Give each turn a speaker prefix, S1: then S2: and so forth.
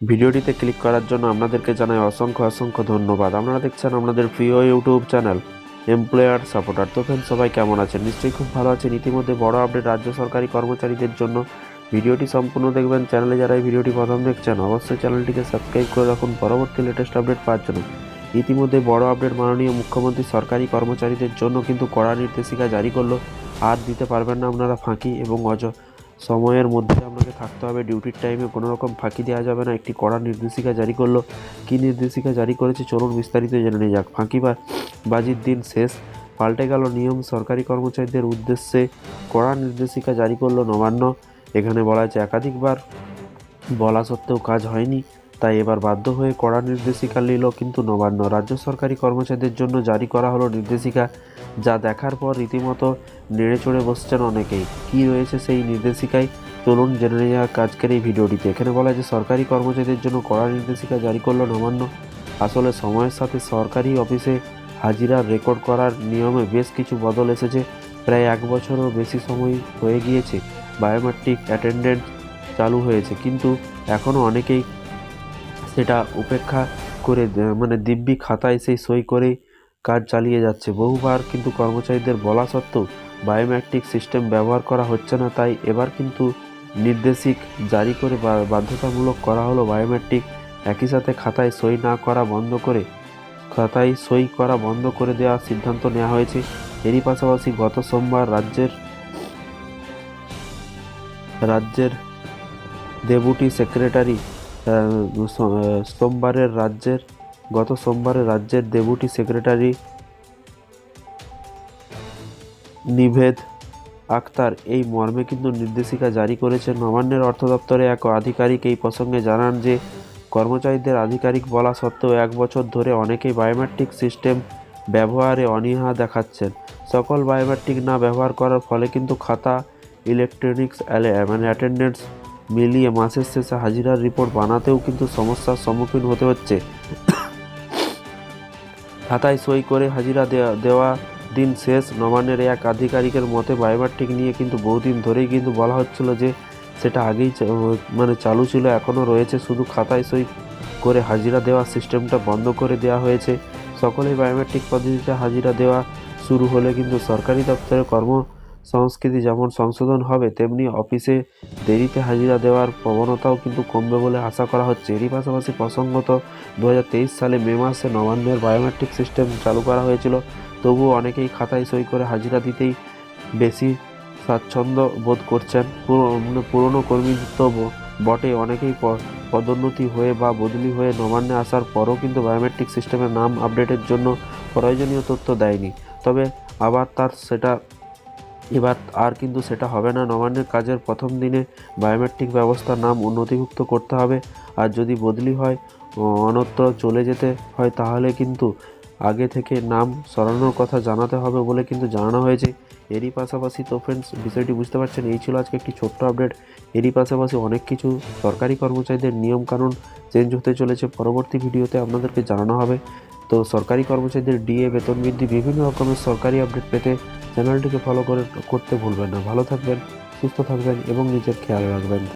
S1: ভিডিওটিতে ক্লিক করার জন্য আপনাদেরকে জানাই অসংখ্য অসংখ্য ধন্যবাদ। আপনারা দেখছেন আপনাদের প্রিয় ইউটিউব চ্যানেল, এমপ্লয়ার সাপোর্টার। তো ফ্রেন্ড সবাই কেমন আছেন? নিশ্চয়ই খুব ভালো আছেন। ইতিমধ্যে বড় আপডেট রাজ্য সরকারি কর্মচারীদের জন্য ভিডিওটি সম্পূর্ণ দেখবেন। চ্যানেলে যারা এই ভিডিওটি প্রথম দেখছেন, অবশ্যই চ্যানেলটিকে সাবস্ক্রাইব করে রাখুন। পরবর্তী লেটেস্ট আপডেট পাওয়ার জন্য। ইতিমধ্যে বড় আপডেট মাননীয় মুখ্যমন্ত্রী সরকারি কর্মচারীদের জন্য কিন্তু কড়া নির্দেশিকা জারি করল। আর দিতে পারবেন না আপনারা ফাঁকি এবং অজ সময়ের মধ্যে আপনাকে থাকতে হবে। ডিউটির টাইমে কোনো রকম ফাঁকি দেওয়া যাবে না। একটি কড়া নির্দেশিকা জারি করল। কী নির্দেশিকা জারি করেছে চলুন বিস্তারিত জেনে নিয়ে যাক। ফাঁকি বা বাজির দিন শেষ। পাল্টে গেল নিয়ম। সরকারি কর্মচারীদের উদ্দেশ্যে কড়া নির্দেশিকা জারি করল নবান্ন। এখানে বলা হয়েছে, একাধিকবার বলা সত্ত্বেও কাজ হয়নি। তাই এবার বাধ্য হয়ে কড়া নির্দেশিকা নিল কিন্তু নবান্ন। রাজ্য সরকারি কর্মচারীদের জন্য জারি করা হলো নির্দেশিকা, যা দেখার পর রীতিমতো নেড়ে চড়ে বসছেন অনেকেই। কী রয়েছে সেই নির্দেশিকায়? চলুন জেনে নেওয়া যাক আজকের এই ভিডিওটিতে। এখানে বলা যে সরকারি কর্মচারীদের জন্য কড়া নির্দেশিকা জারি করল নবান্ন। আসলে সময়ের সাথে সরকারি অফিসে হাজিরা রেকর্ড করার নিয়মে বেশ কিছু বদল এসেছে। প্রায় এক বছরও বেশি সময় হয়ে গিয়েছে। বায়োমেট্রিক অ্যাটেন্ডেন্ট চালু হয়েছে, কিন্তু এখনও অনেকেই সেটা উপেক্ষা করে মানে দিব্যি খাতায় সেই সই করে কাজ চালিয়ে যাচ্ছে। বহুবার কিন্তু কর্মচারীদের বলা সত্ত্বেও বায়োমেট্রিক সিস্টেম ব্যবহার করা হচ্ছে না, তাই এবার কিন্তু নির্দেশিক জারি করে বাধ্যতামূলক করা হলো বায়োমেট্রিক একই সাথে খাতায় সই না করা বন্ধ করে, খাতায় সই করা বন্ধ করে দেওয়ার সিদ্ধান্ত নেওয়া হয়েছে। এরই পাশাপাশি গত সোমবার রাজ্যের রাজ্যের ডেপুটি সেক্রেটারি সোমবারের রাজ্যের, গত সোমবারে রাজ্যের ডেপুটি সেক্রেটারি নিভেদ আক্তার এই মর্মে কিন্তু নির্দেশিকা জারি করেছেন। নবান্নের অর্থ দপ্তরে এক আধিকারিক এই প্রসঙ্গে জানান যে, কর্মচারীদের আধিকারিক বলা সত্ত্বেও এক বছর ধরে অনেকেই বায়োমেট্রিক সিস্টেম ব্যবহারে অনীহা দেখাচ্ছেন। সকল বায়োমেট্রিক না ব্যবহার করার ফলে কিন্তু খাতা, ইলেকট্রনিক্স মানে অ্যাটেন্ডেন্স মিলিয়ে মাসের শেষে হাজিরার রিপোর্ট বানাতেও কিন্তু সমস্যার সম্মুখীন হতে হচ্ছে। খাতায় সই করে হাজিরা দেওয়া দেওয়া দিন শেষ। নবান্নের এক আধিকারিকের মতে বায়োমেট্রিক নিয়ে কিন্তু বহুদিন ধরেই কিন্তু বলা হচ্ছিল যে সেটা আগেই মানে চালু ছিল, এখনও রয়েছে। শুধু খাতায় সই করে হাজিরা দেওয়ার সিস্টেমটা বন্ধ করে দেওয়া হয়েছে। সকলেই বায়োমেট্রিক পদ্ধতিতে হাজিরা দেওয়া শুরু হলে কিন্তু সরকারি দপ্তরে কর্ম সংস্কৃতি যেমন সংশোধন হবে, তেমনি অফিসে দেরিতে হাজিরা দেওয়ার প্রবণতাও কিন্তু কমবে বলে আশা করা হচ্ছে। এরই পাশাপাশি প্রসঙ্গত দু হাজার তেইশ সালে মে মাসে নবান্নের বায়োমেট্রিক সিস্টেম চালু করা হয়েছিল। তবুও অনেকেই খাতায় সই করে হাজিরা দিতেই বেশি স্বাচ্ছন্দ্য বোধ করছেন। মানে পুরনো কর্মী তো বটে। অনেকেই পদোন্নতি হয়ে বা বদলি হয়ে নবান্নে আসার পরও কিন্তু বায়োমেট্রিক সিস্টেমের নাম আপডেটের জন্য প্রয়োজনীয় তথ্য দেয়নি। তবে আবার তার সেটা এবার আর কিন্তু সেটা হবে না। নবান্নের কাজের প্রথম দিনে বায়োমেট্রিক ব্যবস্থার নাম উন্নতিভুক্ত করতে হবে। আর যদি বদলি হয়, ও অন্যত্র চলে যেতে হয়, তাহলে কিন্তু আগে থেকে নাম সরানোর কথা জানাতে হবে বলে কিন্তু জানানো হয়েছে। এরই পাশাপাশি তো ফ্রেন্ডস বিষয়টি বুঝতে পারছেন, এই ছিল আজকে একটি ছোট্ট আপডেট এরই পাশাপাশি অনেক কিছু সরকারি কর্মচারীদের নিয়মকানুন চেঞ্জ হতে চলেছে। পরবর্তী ভিডিওতে আপনাদেরকে জানানো হবে। তো সরকারি কর্মচারীদের ডিএ বেতন বৃদ্ধি, বিভিন্ন রকমের সরকারি আপডেট পেতে চ্যানেলটিকে ফলো করে করতে ভুলবেন না। ভালো থাকবেন সুস্থ থাকবেন এবং নিজের খেয়াল রাখবেন।